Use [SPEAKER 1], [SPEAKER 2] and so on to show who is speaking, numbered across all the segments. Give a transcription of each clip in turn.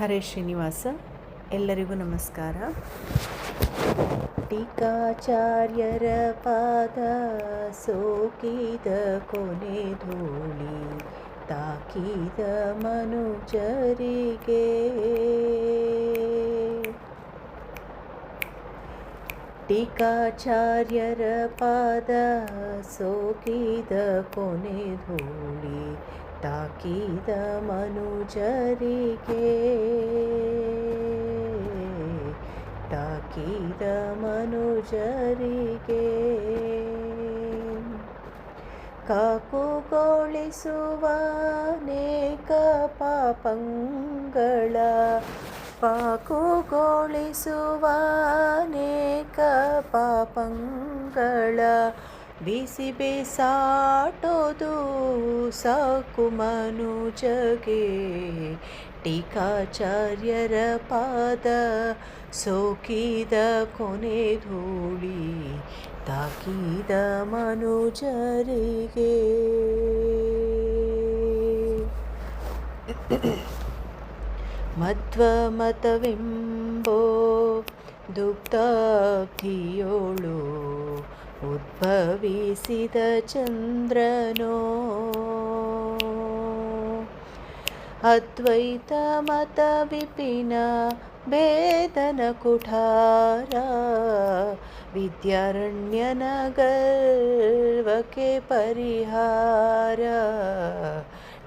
[SPEAKER 1] ಹರೇ ಶ್ರೀನಿವಾಸ, ಎಲ್ಲರಿಗೂ ನಮಸ್ಕಾರ. ಟೀಕಾಚಾರ್ಯರ ಪಾದ ಸೋಕಿದ ಕೊನೆ ಧೂಳಿ ತಾಕಿದ ಮನುಜರಿಗೆ. ಟೀಕಾಚಾರ್ಯರ ಪಾದ ಸೋಕಿದ ಕೊನೆ ಧೂಳಿ ತಾಕಿದ ಮನುಜರಿಗೆ. ತಾಕಿದ ಮನುಜರಿಗೆ. ಕಾಕುಗೊಳಿಸುವ ಅನೇಕ ಪಾಪಂಗಳ. ಪಾಕುಗೊಳಿಸುವ ಅನೇಕ ಪಾಪಂಗಳ. ಬಿಸಿ ಬೇಸಾಟೋದು ಸಾಕು ಮನುಜಗೆ. ಟೀಕಾಚಾರ್ಯರ ಪಾದ ಸೋಕಿದ ಕೊನೆ ಧೂಳಿ ತಾಕಿದ ಮನುಜರಿಗೆ. ಮಧ್ವ ಮತವೆಂಬೋ ದುಗ್ಧಾಬ್ಧಿಯೋಳು ಉದ್ಭವಿಸಿದ ಚಂದ್ರನೋ ಅದ್ವೈತ ಮತ ವಿಪಿನ ಭೇದನ ಕುಠಾರ ವಿದ್ಯಾರಣ್ಯನ ಗರ್ವಕ್ಕೆ ಪರಿಹಾರ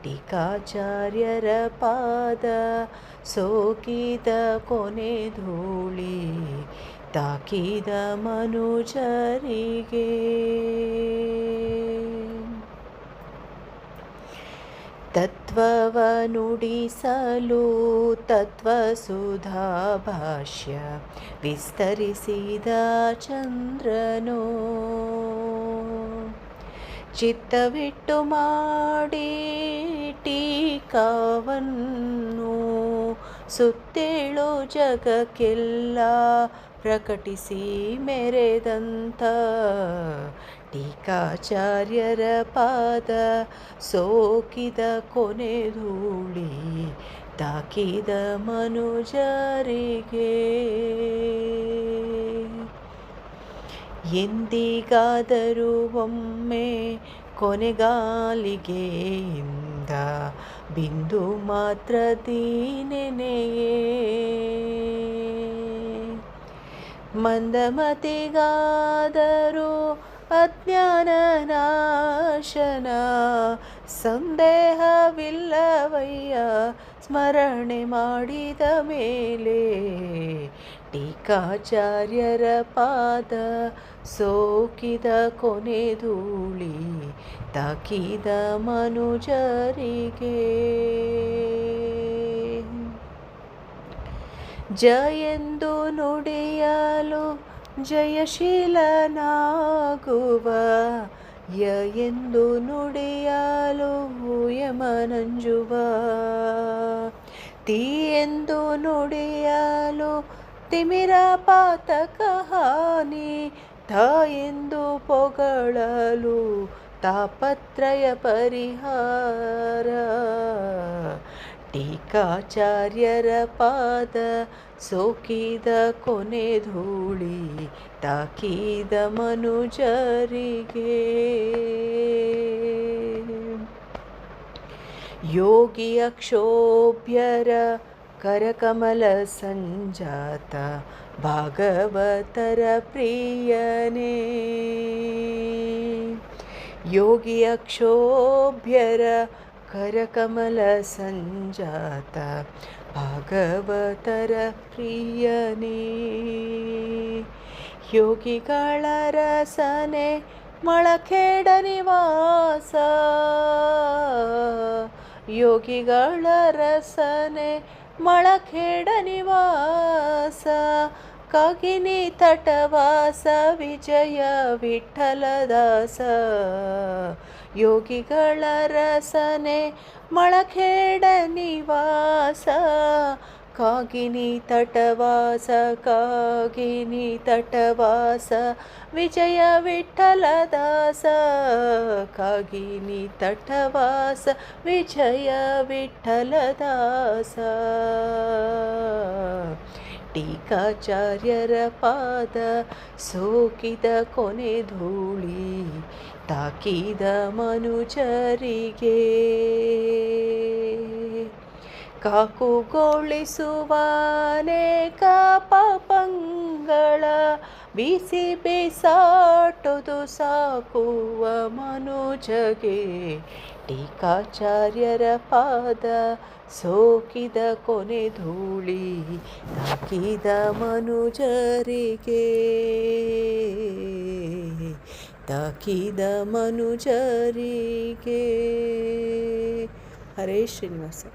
[SPEAKER 1] ಟೀಕಾಚಾರ್ಯರ ಪಾದ ಸೋಕಿದ ಕೊನೆ ಧೂಳಿ ತಾಕಿದ ಮನುಜರಿಗೆ. ತತ್ವವ ನುಡಿಸಲು ತತ್ವಸುಧಾ ಭಾಷ್ಯ ವಿಸ್ತರಿಸಿದ ಚಂದ್ರನೋ. ಚಿತ್ತವಿಟ್ಟು ಮಾಡಿ ಟೀಕಾವನ್ನು ಸುತ್ತೇಳು ಜಗಕ್ಕೆಲ್ಲ ಪ್ರಕಟಿಸಿ ಮೆರೆದಂಥ ಟೀಕಾಚಾರ್ಯರ ಪಾದ ಸೋಕಿದ ಕೊನೆ ಧೂಳಿ ತಾಕಿದ ಮನುಜರಿಗೆ. ಎಂದಿಗಾದರೂ ಒಮ್ಮೆ ಕೊನೆಗಾಲಿಗೆ ಇಂದ ಬಿಂದು ಮಾತ್ರ ದೀನೆನೆಯೇ. ಮಂದಮತಿಗಾದರೂ ಅಜ್ಞಾನ ನಾಶನ ಸಂದೇಹವಿಲ್ಲವಯ್ಯ ಸ್ಮರಣೆ ಮಾಡಿದ ಮೇಲೆ ಟೀಕಾಚಾರ್ಯರ ಪಾದ ಸೋಕಿದ ಕೊನೆ ಧೂಳಿ ತಾಕಿದ ಮನುಜರಿಗೆ. ಜಯೆಂದು ನುಡಿಯಲು ಜಯಶೀಲನಾಗುವ ಯ ಎಂದು ನುಡಿಯಲು ಯಮನಂಜುವ ತೀ ಎಂದು ನುಡಿಯಲು ತಿಮಿರ ಪಾತಕ ಹಾನಿ ತ ಎಂದು ಪೊಗಳಲು ತಾಪತ್ರಯ ಪರಿಹಾರ ಟೀಕಾಚಾರ್ಯರ ಪಾದ ಸೋಕಿದ ಕೊನೆ ಧೂಳಿ ತಾಕಿದ ಮನುಜರಿಗೆ. ಯೋಗಿ ಅಕ್ಷೋಭ್ಯರ ಕರಕಮಲ ಸಂಜಾತ ಭಾಗವತರ ಪ್ರಿಯನೇ. ಯೋಗಿ ಅಕ್ಷೋಭ್ಯರ ಕರಕಮಲ ಸಂಜಾತ ಭಾಗವತರ ಪ್ರಿಯನೇ, ಯೋಗಿಗಳ ರಸನೆ ಮಳಖೇಡ ನಿವಾಸ, ಯೋಗಿಗಳ ರಸನೆ ಮಳಖೇಡ ನಿವಾಸ, ಕಾಗಿನಿ ತಟವಾಸ ವಿಜಯ ವಿಠಲದಾಸ ಯೋಗಿಗಳ ರಸನೆ ಮಳಖೇಡ ನಿವಾಸ. ಕಾಗಿನಿ ತಟವಾಸ ಕಾಗಿನಿ ತಟವಾಸ ವಿಜಯ ವಿಠಲದಾಸ ಕಾಗಿನಿ ತಟವಾಸ ವಿಜಯ ವಿಠಲದಾಸ ಟೀಕಾಚಾರ್ಯರ ಪಾದ ಸೋಕಿದ ಕೊನೆ ಧೂಳಿ ತಾಕಿದ ಮನುಜರಿಗೆ. ಕಾಕುಗೊಳಿಸುವಾನೇಕ ಪಾಪಂಗಳ ಬಿಸಿ ಬಿಸಾಟದು ಸಾಕುವ ಮನುಜಗೆ. ಟೀಕಾಚಾರ್ಯರ ಪಾದ ಸೋಕಿದ ಕೊನೆ ಧೂಳಿ ತಾಕಿದ ಮನುಜರಿಗೆ. ತಾಕಿದ ಮನುಜರಿಗೆ. ಹರೇ ಶ್ರೀನಿವಾಸ.